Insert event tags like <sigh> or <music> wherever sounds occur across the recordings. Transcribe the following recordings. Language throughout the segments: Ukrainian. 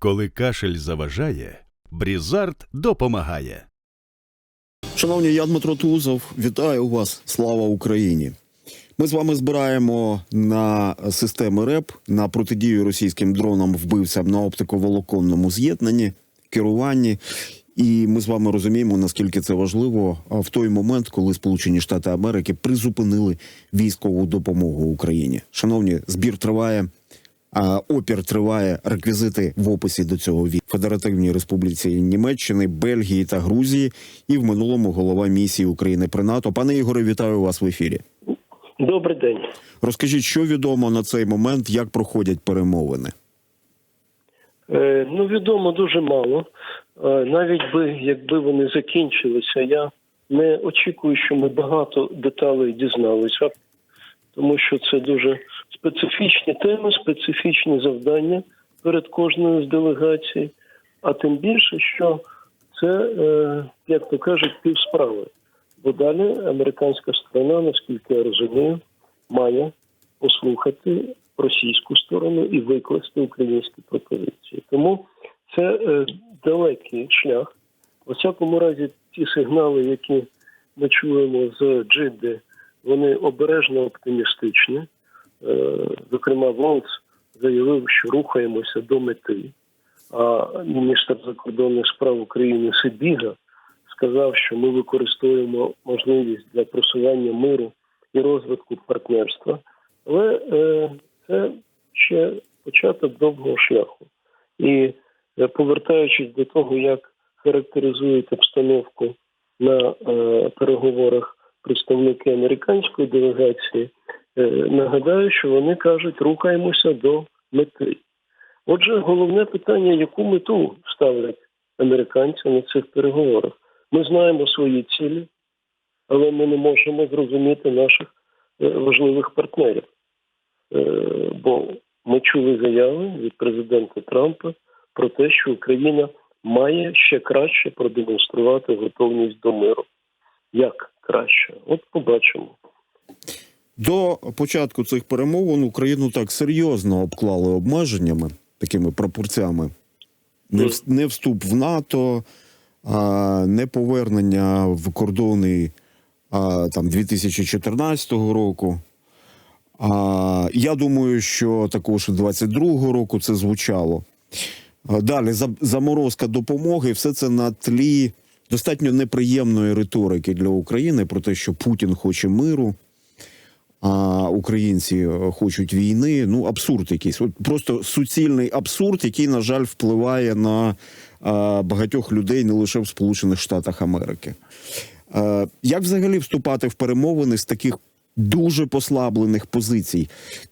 Коли кашель заважає, Брізард допомагає. Шановні, я Дмитро Тузов. Вітаю вас. Слава Україні. Ми з вами збираємо на системи РЕП на протидію російським дронам вбивцям на оптиковолоконному з'єднанні, керуванні. І ми з вами розуміємо, наскільки це важливо в той момент, коли Сполучені Штати Америки призупинили військову допомогу Україні. Шановні, збір триває. А опір триває реквізити в описі до цього від Федеративній Республіці Німеччини, Бельгії та Грузії, і в минулому голова місії України при НАТО. Пане Ігоре, вітаю вас в ефірі. Добрий день. Розкажіть, що відомо на цей момент, як проходять перемовини? Е, ну, відомо дуже мало. Е, навіть би якби вони закінчилися, я не очікую, що ми багато деталей дізналися, тому що це дуже специфічні теми, специфічні завдання перед кожною з делегацій. А тим більше, що це, е, як то кажуть, півсправи. Бо далі американська сторона, наскільки я розумію, має послухати російську сторону і викласти українські пропозиції. Тому це е, далекий шлях. У всякому разі, ті сигнали, які ми чуємо з Джидди, вони обережно оптимістичні. Е, зокрема, Волц заявив, що рухаємося до мети. А міністр закордонних справ України Сибіга сказав, що ми використовуємо можливість для просування миру і розвитку партнерства. Але е, це ще початок довгого шляху. І е, повертаючись до того, як характеризують обстановку на е, переговорах представники американської делегації, нагадаю, що вони кажуть, рухаємося до мети. Отже, головне питання, яку мету ставлять американці на цих переговорах. Ми знаємо свої цілі, але ми не можемо зрозуміти наших е, важливих партнерів. Е, Бо ми чули заяви від президента Трампа про те, що Україна має ще краще продемонструвати готовність до миру. Як краще? От побачимо. До початку цих перемовин Україну так серйозно обклали обмеженнями, такими пропорціями. Не, вступ в НАТО, не повернення в кордони там 2014 року. А, я думаю, що також і 22-го року це звучало. Далі за- заморозка допомоги, все це на тлі достатньо неприємної риторики для України про те, що Путін хоче миру, а українці е, хочуть війни. Ну, абсурд якийсь. От просто суцільний абсурд, який, на жаль, впливає на а, багатьох людей не лише в Сполучених Штатах Америки. Е, як взагалі вступати в перемовини з таких дуже послаблених позицій?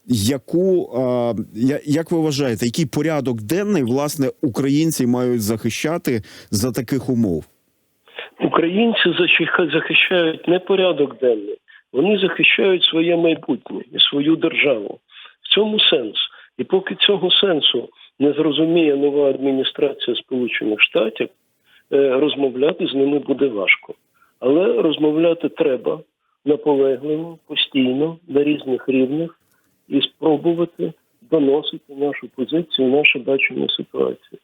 Яку е, як ви вважаєте, який порядок денний власне українці мають захищати за таких умов? Українці захищають не порядок денний, вони захищають своє майбутнє і свою державу. В цьому сенс. І поки цього сенсу не зрозуміє нова адміністрація Сполучених Штатів, е, розмовляти з ними буде важко. Але розмовляти треба наполегливо, постійно, на різних рівнях і спробувати доносити нашу позицію, наше бачення ситуації.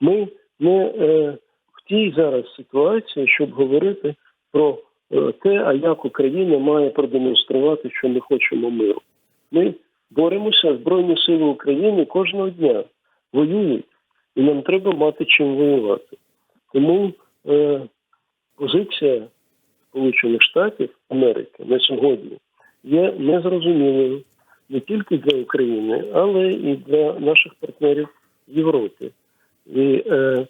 Ми не е, в тій зараз ситуації, щоб говорити про те, а як Україна має продемонструвати, що ми хочемо миру. Ми боремося, Збройні сили України кожного дня воюють, і нам треба мати чим воювати. Тому е, позиція Сполучених Штатів Америки на сьогодні є незрозумілою не тільки для України, але і для наших партнерів в Європі. І е,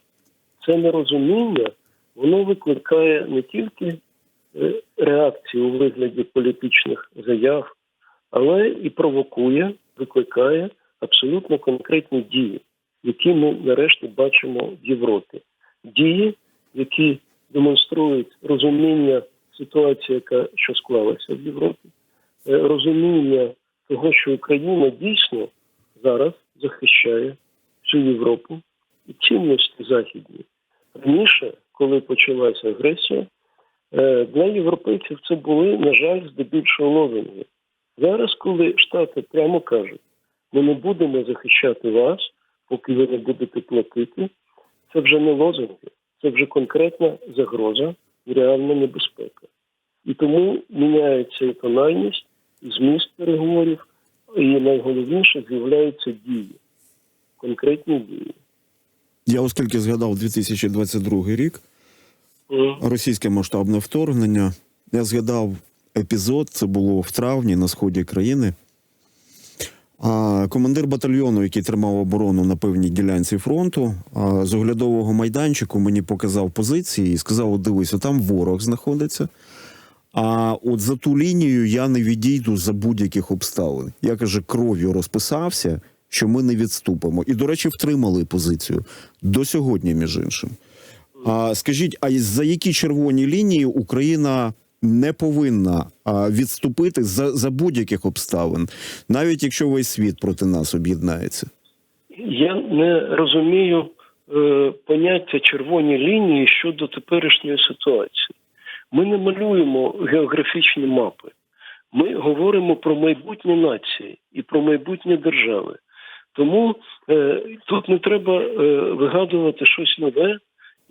це нерозуміння воно викликає не тільки е, реакцію у вигляді політичних заяв, але і провокує, викликає абсолютно конкретні дії, які ми нарешті бачимо в Європі. Дії, які демонструють розуміння ситуації, яка що склалася в Європі, е, розуміння того, що Україна дійсно зараз захищає всю Європу і цінності західні. Раніше, коли почалася агресія, для європейців це були, на жаль, здебільшого лозунги. Зараз, коли Штати прямо кажуть, ми не будемо захищати вас, поки ви не будете платити, це вже не лозунги, це вже конкретна загроза і реальна небезпека. І тому міняється і тональність, і зміст переговорів, і найголовніше з'являються дії, конкретні дії. Я оскільки згадав 2022 рік. Російське масштабне вторгнення. Я згадав епізод, це було в травні на сході країни. А командир батальйону, який тримав оборону на певній ділянці фронту, з оглядового майданчику мені показав позиції і сказав: от дивись, там ворог знаходиться. А от за ту лінію я не відійду за будь-яких обставин. Я каже, кров'ю розписався, що ми не відступимо. І, до речі, втримали позицію до сьогодні, між іншим. А скажіть, а за які червоні лінії Україна не повинна відступити за, за будь-яких обставин, навіть якщо весь світ проти нас об'єднається? Я не розумію е, поняття червоні лінії щодо теперішньої ситуації. Ми не малюємо географічні мапи. Ми говоримо про майбутнє нації і про майбутнє держави. Тому е, тут не треба е, вигадувати щось нове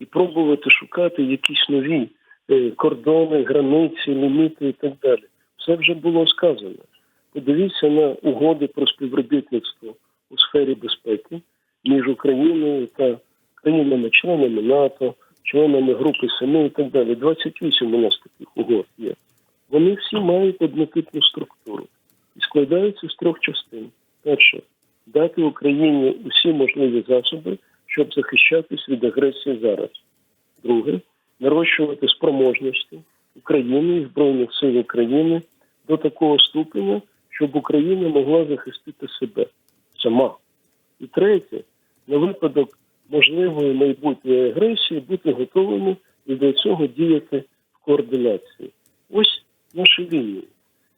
і пробувати шукати якісь нові е, кордони, границі, ліміти і так далі. Все вже було сказано. Подивіться на угоди про співробітництво у сфері безпеки між Україною та країнами-членами НАТО, членами Групи Семи і так далі. 28 у нас таких угод є. Вони всі мають однотипну структуру і складаються з трьох частин. Перше дати Україні усі можливі засоби, щоб захищатись від агресії зараз. Друге нарощувати спроможності України і Збройних сил України до такого ступеня, щоб Україна могла захистити себе сама. І третє, на випадок можливої майбутньої агресії бути готовими і до цього діяти в координації. Ось наші лінії.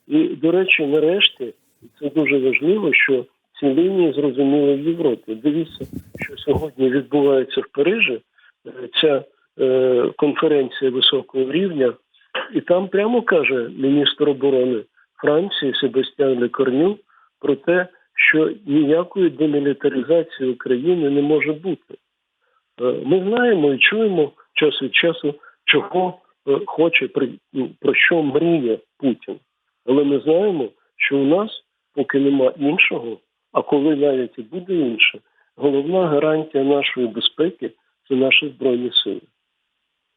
І, до речі, нарешті, це дуже важливо, що ці лінії зрозуміли в Європі. Дивіться, що сьогодні відбувається в Парижі. Е, Ця е, конференція високого рівня, і там прямо каже міністр оборони Франції Себастьян Лекорню про те, що ніякої демілітаризації України не може бути. Е, Ми знаємо і чуємо час від часу, чого е, хоче, ну, про що мріє Путін. Але ми знаємо, що у нас поки нема іншого, а коли навіть і буде інше, головна гарантія нашої безпеки це наші збройні сили.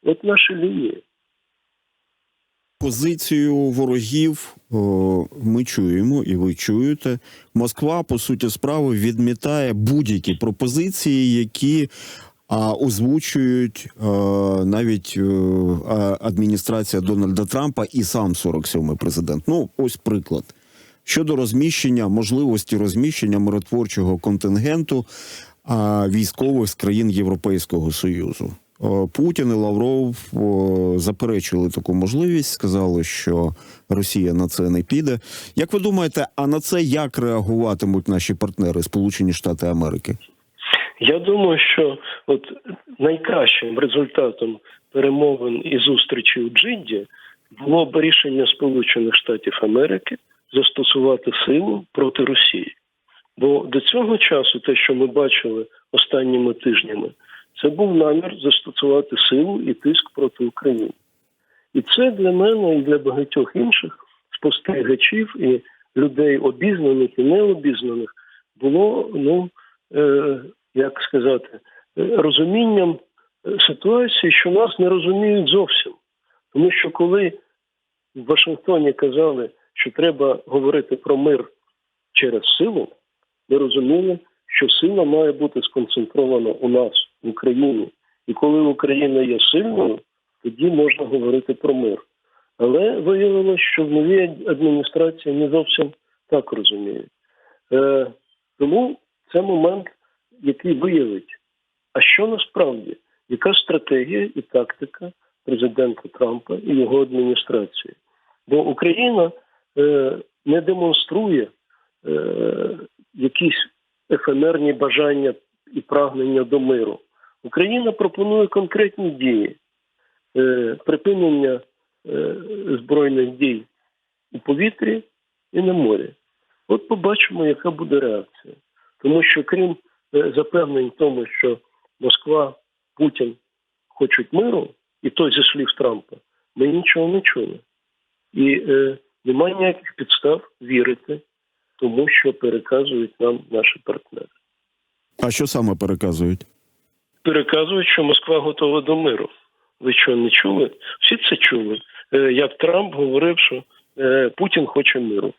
От наші лінії. Позицію ворогів ми чуємо, і ви чуєте. Москва, по суті справи, відмітає будь-які пропозиції, які а, озвучують е, навіть а- адміністрація Дональда Трампа і сам 47-й президент. Ну, ось приклад. Щодо розміщення, можливості розміщення миротворчого контингенту військових з країн Європейського Союзу. Путін і Лавров заперечили таку можливість, сказали, що Росія на це не піде. Як ви думаєте, а на це як реагуватимуть наші партнери Сполучені Штати Америки? Я думаю, що от найкращим результатом перемовин і зустрічі у Джидді було б рішення Сполучених Штатів Америки застосувати силу проти Росії. Бо до цього часу, те, що ми бачили останніми тижнями, це був намір застосувати силу і тиск проти України. І це для мене і для багатьох інших спостерігачів і людей обізнаних і необізнаних було, ну е, як сказати, е, розумінням е, ситуації, що нас не розуміють зовсім. Тому що коли в Вашингтоні казали, що треба говорити про мир через силу, ми розуміли, що сила має бути сконцентрована у нас, в Україні. І коли Україна є сильною, тоді можна говорити про мир. Але виявилося, що в новій адміністрації не зовсім так розуміють. Е, тому це момент, який виявить, а що насправді, яка стратегія і тактика президента Трампа і його адміністрації. Бо Україна не демонструє е, якісь ефемерні бажання і прагнення до миру. Україна пропонує конкретні дії, е, припинення е, збройних дій у повітрі і на морі. От побачимо, яка буде реакція. Тому що крім е, запевнень в тому, що Москва, Путін хочуть миру, і той зі слів Трампа, ми нічого не чули. І е, немає ніяких підстав вірити тому, що переказують нам наші партнери. А що саме переказують? Переказують, що Москва готова до миру. Ви що не чули? Всі це чули. Е, Як Трамп говорив, що е, Путін хоче миру.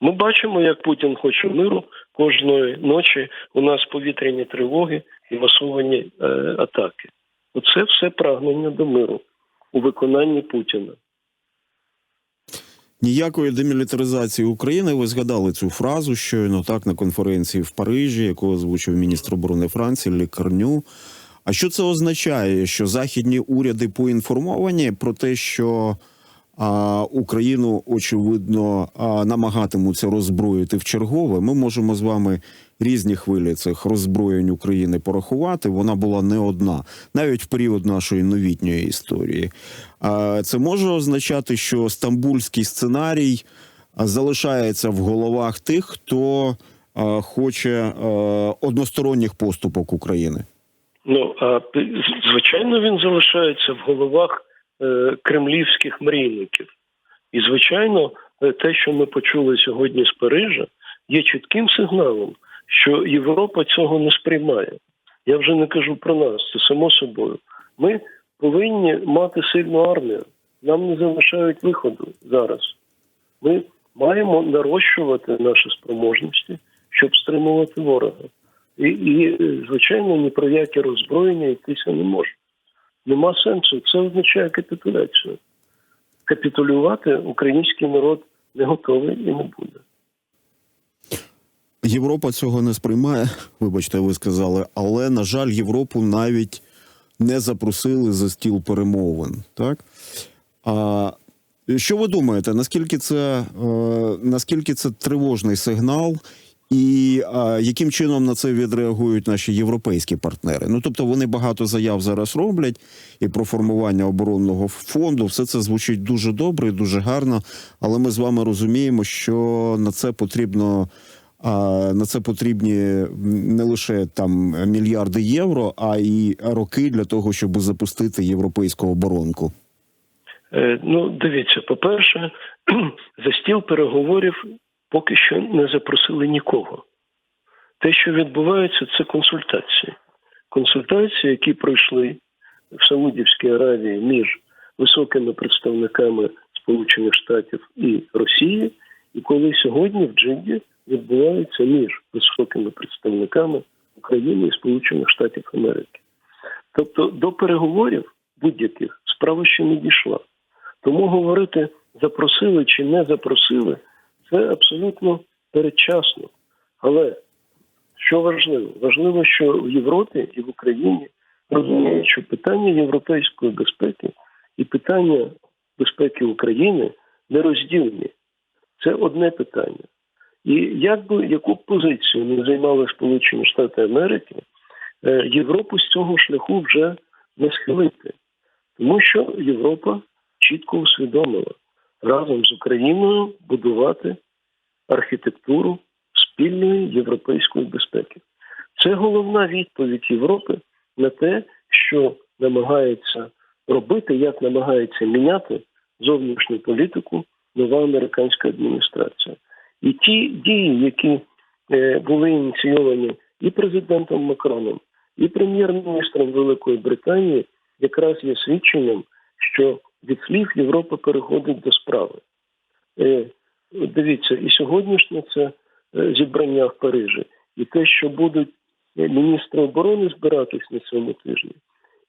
Ми бачимо, як Путін хоче миру кожної ночі. У нас повітряні тривоги і масовані е, атаки. Оце все прагнення до миру у виконанні Путіна. Ніякої демілітаризації України. Ви згадали цю фразу щойно так на конференції в Парижі, яку озвучив міністр оборони Франції Лікарню. А що це означає? Що західні уряди поінформовані про те, що а, Україну очевидно намагатимуться роззброїти в чергове. Ми можемо з вами різні хвилі цих роззброєнь України порахувати. Вона була не одна, навіть в період нашої новітньої історії. Це може означати, що стамбульський сценарій залишається в головах тих, хто хоче односторонніх поступок України. Ну а звичайно, він залишається в головах кремлівських мрійників. І звичайно, е, те, що ми почули сьогодні з Парижа, є чітким сигналом, що Європа цього не сприймає. Я вже не кажу про нас, це само собою. Ми повинні мати сильну армію. Нам не залишають виходу зараз. Ми маємо нарощувати наші спроможності, щоб стримувати ворога. І, і е, звичайно, ні про яке роззброєння йтися не може. Нема сенсу. Це означає капітуляцію. Капітулювати український народ не готовий і не буде. Європа цього не сприймає, вибачте, ви сказали, але на жаль, Європу навіть не запросили за стіл перемовин. Так а що ви думаєте? Наскільки це е, наскільки це тривожний сигнал, і е, яким чином на це відреагують наші європейські партнери? Ну тобто вони багато заяв зараз роблять, і про формування оборонного фонду все це звучить дуже добре, і дуже гарно. Але ми з вами розуміємо, що на це потрібно. А на це потрібні не лише там мільярди євро, а й роки для того, щоб запустити європейську оборонку. Е, ну, дивіться, по-перше, <clears throat> за стіл переговорів поки що не запросили нікого. Те, що відбувається, це консультації. Консультації, які пройшли в Саудівській Аравії між високими представниками Сполучених Штатів і Росії, і коли сьогодні в Джиді відбуваються між високими представниками України і Сполучених Штатів Америки. Тобто до переговорів будь-яких справа ще не дійшла. Тому говорити запросили чи не запросили, це абсолютно передчасно. Але що важливо? Важливо, що в Європі і в Україні розуміють, що питання європейської безпеки і питання безпеки України не розділені. Це одне питання. І як би яку позицію не займали Сполучені Штати Америки, е, Європу з цього шляху вже не схилити, тому що Європа чітко усвідомила разом з Україною будувати архітектуру спільної європейської безпеки. Це головна відповідь Європи на те, що намагається робити, як намагається міняти зовнішню політику нова американська адміністрація. І ті дії, які е, були ініційовані і президентом Макроном, і прем'єр-міністром Великої Британії, якраз є свідченням, що від слів Європа переходить до справи. Е, Дивіться, і сьогоднішнє це е, зібрання в Парижі, і те, що будуть е, міністри оборони збиратись на цьому тижні,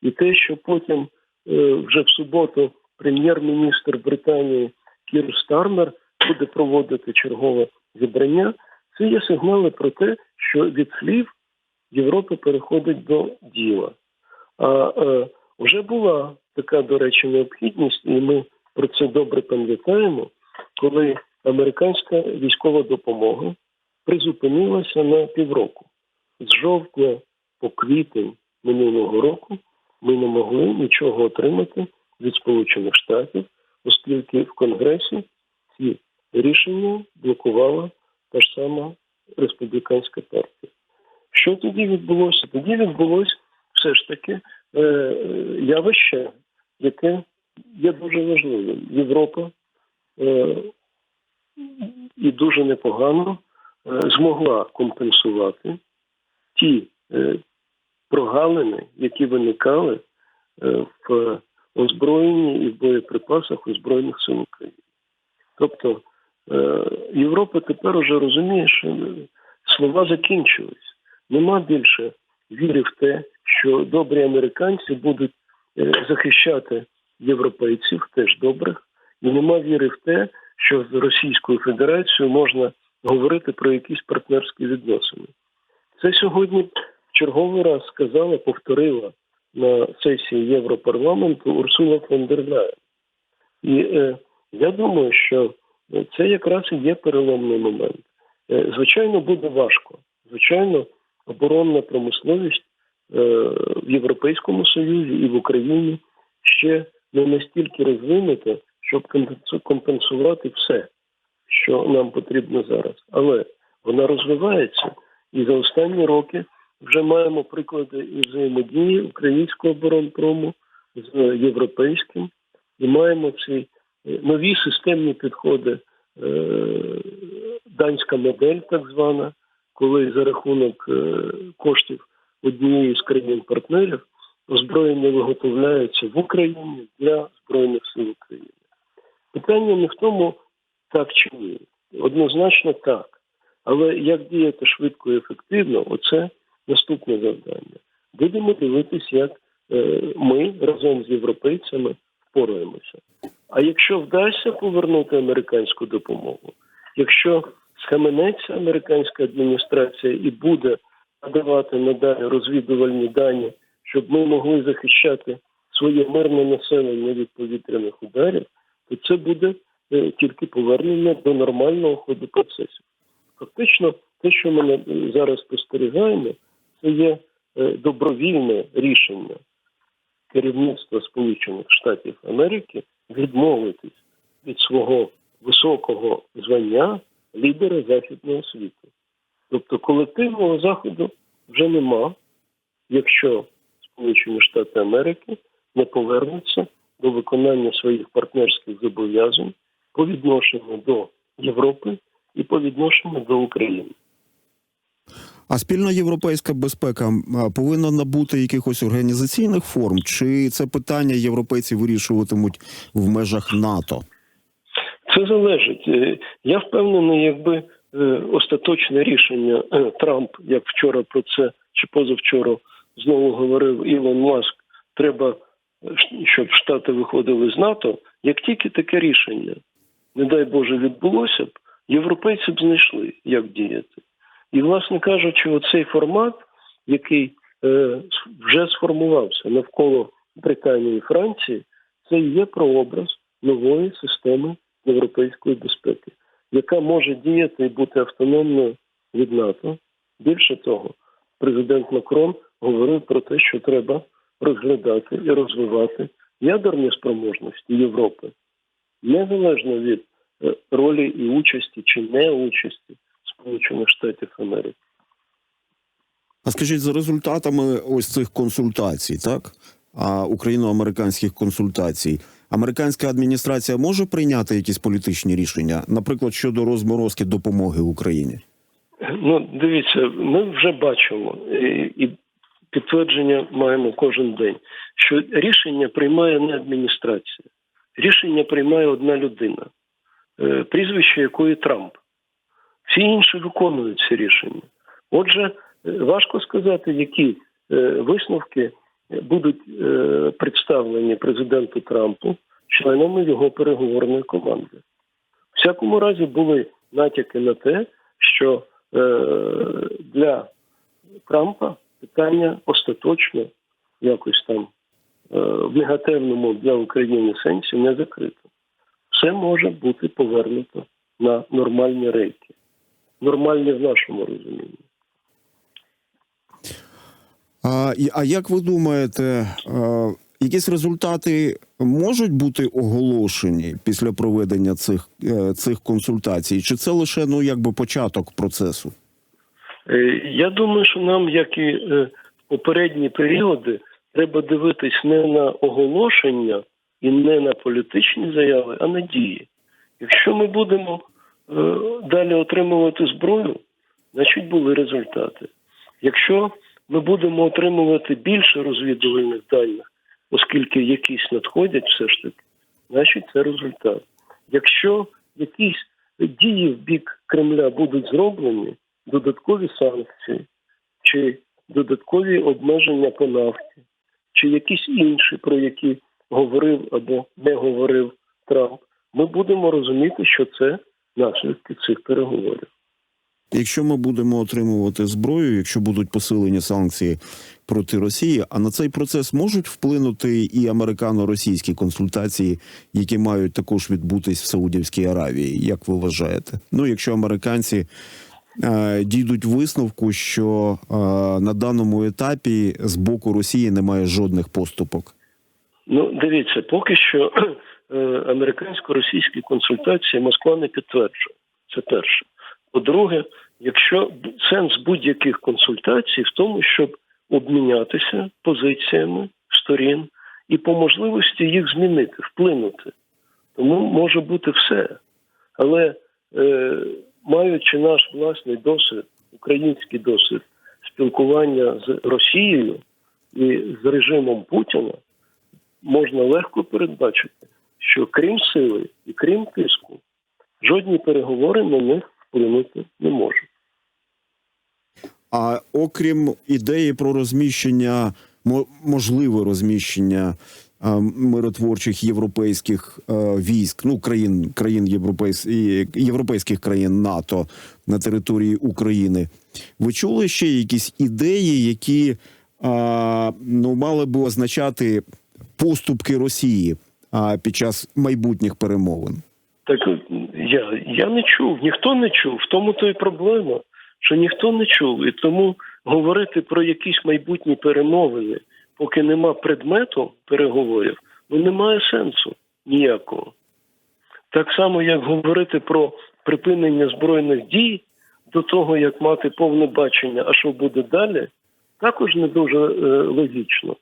і те, що потім вже в суботу прем'єр-міністр Британії Кір Стармер буде проводити чергове зібрання, це є сигнали про те, що від слів Європа переходить до діла. А е, вже була така, до речі, необхідність, і ми про це добре пам'ятаємо, коли американська військова допомога призупинилася на півроку. З жовтня по квітень минулого року ми не могли нічого отримати від Сполучених Штатів, оскільки в Конгресі ці рішення блокувала та ж сама республіканська партія. Що тоді відбулося? Тоді відбулося все ж таки е, е, явище, яке є дуже важливим. Європа е, і дуже непогано е, змогла компенсувати ті е, прогалини, які виникали е, в озброєнні і в боєприпасах у Збройних сил України. Тобто е, Європа тепер уже розуміє, що слова закінчились. Нема більше віри в те, що добрі американці будуть захищати європейців, теж добрих, і нема віри в те, що з Російською Федерацією можна говорити про якісь партнерські відносини. Це сьогодні в черговий раз сказала, повторила на сесії Європарламенту Урсула фон дер Ляєн. І е, я думаю, що це якраз і є переломний момент. Е, звичайно, буде важко. Звичайно, оборонна промисловість е, в Європейському Союзі і в Україні ще не настільки розвинута, щоб компенсувати все, що нам потрібно зараз. Але вона розвивається, і за останні роки вже маємо приклади і взаємодії українського оборонпрому з європейським, і маємо ці е, нові системні підходи, е, данська модель, так звана, коли за рахунок е, коштів однієї з країн-партнерів озброєння виготовляється в Україні для Збройних сил України. Питання не в тому, так чи ні. Однозначно так. Але як діяти швидко і ефективно, оце наступне завдання. Будемо дивитися, як е, ми разом з європейцями впораємося. А якщо вдасться повернути американську допомогу, якщо схаменеться американська адміністрація і буде надавати надалі розвідувальні дані, щоб ми могли захищати своє мирне населення від повітряних ударів, то це буде е, тільки повернення до нормального ходу процесів. Фактично, те, що ми зараз спостерігаємо, це є е, добровільне рішення керівництва Сполучених Штатів Америки відмовитись від свого високого звання лідера західного світу. Тобто колективного заходу вже нема, якщо Сполучені Штати Америки не повернуться до виконання своїх партнерських зобов'язань по відношенню до Європи і по відношенню до України. А спільна європейська безпека повинна набути якихось організаційних форм, чи це питання європейці вирішуватимуть в межах НАТО? Це залежить. Е, Я впевнений, якби остаточне рішення е, Трамп, як вчора про це чи позавчора знову говорив Ілон Маск, треба, е, щоб Штати виходили з НАТО. Як тільки таке рішення, не дай Боже, відбулося б, європейці б знайшли, як діяти. І, власне кажучи, оцей формат, який е, вже сформувався навколо Британії і Франції, це і є прообраз нової системи європейської безпеки, яка може діяти і бути автономною від НАТО. Більше того, президент Макрон говорив про те, що треба розглядати і розвивати ядерні спроможності Європи, незалежно від е, ролі і участі чи неучасті Сполучених Штатів Америки. А скажіть, за результатами ось цих консультацій, так? Україно-американських консультацій, американська адміністрація може прийняти якісь політичні рішення, наприклад, щодо розморозки допомоги Україні? Ну, дивіться, ми вже бачимо і, і підтвердження маємо кожен день, що рішення приймає не адміністрація, рішення приймає одна людина, е, прізвище якої Трамп. Всі інші виконують ці рішення. Отже, е, важко сказати, які е, висновки будуть е, представлені президенту Трампу членами його переговорної команди. В всякому разі були натяки на те, що е, для Трампа питання остаточно якось там е, в негативному для України сенсі не закрито. Все може бути повернуто на нормальні рейки. Нормальні в нашому розумінні. А, а як ви думаєте, якісь результати можуть бути оголошені після проведення цих, е, цих консультацій? Чи це лише ну якби початок процесу? Е, Я думаю, що нам, як і е, в попередні періоди, треба дивитись не на оголошення і не на політичні заяви, а на дії. Якщо ми будемо далі отримувати зброю, значить були результати. Якщо ми будемо отримувати більше розвідувальних даних, оскільки якісь надходять все ж таки, значить це результат. Якщо якісь дії в бік Кремля будуть зроблені, додаткові санкції, чи додаткові обмеження по нафті, чи якісь інші, про які говорив або не говорив Трамп, ми будемо розуміти, що це наслідки цих переговорів. Якщо ми будемо отримувати зброю, якщо будуть посилені санкції проти Росії, а на цей процес можуть вплинути і американо-російські консультації, які мають також відбутись в Саудівській Аравії. Як ви вважаєте? Ну, якщо американці е, дійдуть висновку, що е, на даному етапі з боку Росії немає жодних поступок. Ну, дивіться, поки що <clears throat> е, американсько-російські консультації Москва не підтверджує. Це перше. По-друге, якщо сенс будь-яких консультацій в тому, щоб обмінятися позиціями сторін і по можливості їх змінити, вплинути. Тому може бути все. Але е, маючи наш власний досвід, український досвід спілкування з Росією і з режимом Путіна, можна легко передбачити, що крім сили і крім тиску, жодні переговори на них вплинути не можуть. А окрім ідеї про розміщення, мо- можливе розміщення миротворчих європейських е, військ, ну країн країн європейсь, європейських країн НАТО на території України, ви чули ще якісь ідеї, які ну мали би означати поступки Росії під час майбутніх перемовин? Так я, я не чув, ніхто не чув. В тому то й проблема, що ніхто не чув. І тому говорити про якісь майбутні перемовини, поки нема предмету переговорів, ну немає сенсу ніякого. Так само, як говорити про припинення збройних дій до того, як мати повне бачення, а що буде далі, також не дуже е, логічно.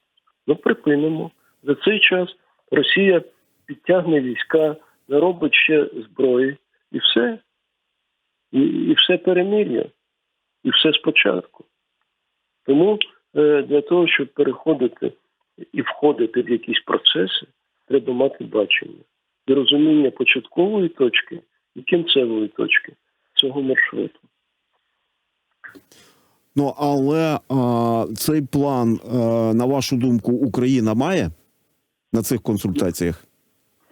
Ну, припинимо. За цей час Росія підтягне війська, наробить ще зброї, і все. І, і все перемир'я, і все спочатку. Тому е, для того, щоб переходити і входити в якісь процеси, треба мати бачення і розуміння початкової точки і кінцевої точки цього маршруту. Ну але а, цей план, а, на вашу думку, Україна має на цих консультаціях?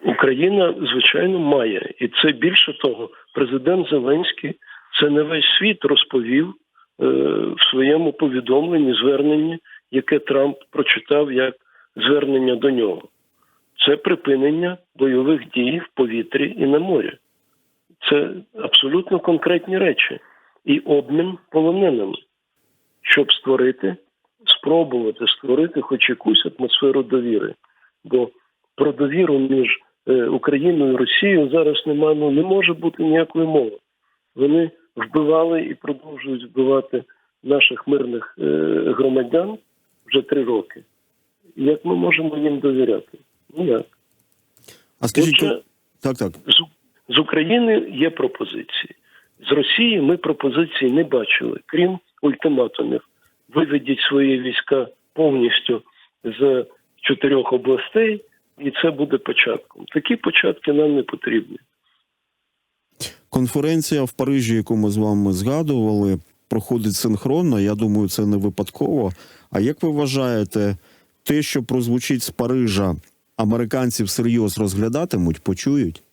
Україна, звичайно, має. І це більше того, президент Зеленський це не весь світ розповів е, в своєму повідомленні, зверненні, яке Трамп прочитав як звернення до нього. Це припинення бойових дій в повітрі і на морі. Це абсолютно конкретні речі. І обмін полоненими, щоб створити, спробувати створити хоч якусь атмосферу довіри. Бо про довіру між е, Україною і Росією зараз немає, ну не може бути ніякої мови. Вони вбивали і продовжують вбивати наших мирних е, громадян вже три роки. Як ми можемо їм довіряти? Ніяк. А скажіть, Отже, так, так. з, з України є пропозиції. З Росії ми пропозицій не бачили, крім ультиматумів. Виведіть свої війська повністю з чотирьох областей, і це буде початком. Такі початки нам не потрібні. Конференція в Парижі, яку ми з вами згадували, проходить синхронно. Я думаю, це не випадково. А як ви вважаєте, те, що прозвучить з Парижа, американці всерйоз розглядатимуть, почують?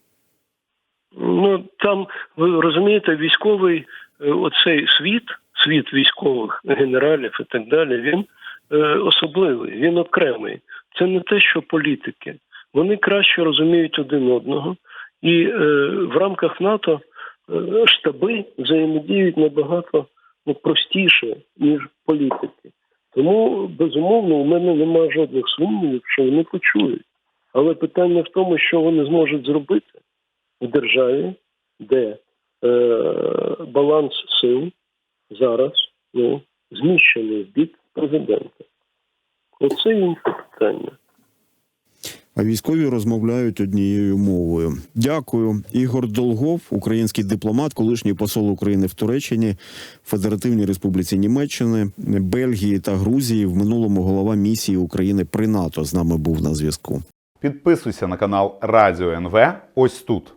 Ну там ви розумієте, військовий е, оцей світ, світ військових генералів і так далі, він е, особливий, він окремий. Це не те, що політики. Вони краще розуміють один одного, і е, в рамках НАТО е, штаби взаємодіють набагато ну, простіше, ніж політики. Тому, безумовно, у мене немає жодних сумнівів, що вони почують. Але питання в тому, що вони зможуть зробити в державі, де е, баланс сил, зараз ну, зміщений в бік президента. Оце інше питання. А військові розмовляють однією мовою. Дякую. Ігор Долгов, український дипломат, колишній посол України в Туреччині, Федеративній Республіці Німеччини, Бельгії та Грузії. В минулому голова місії України при НАТО з нами був на зв'язку. Підписуйся на канал Радіо НВ ось тут.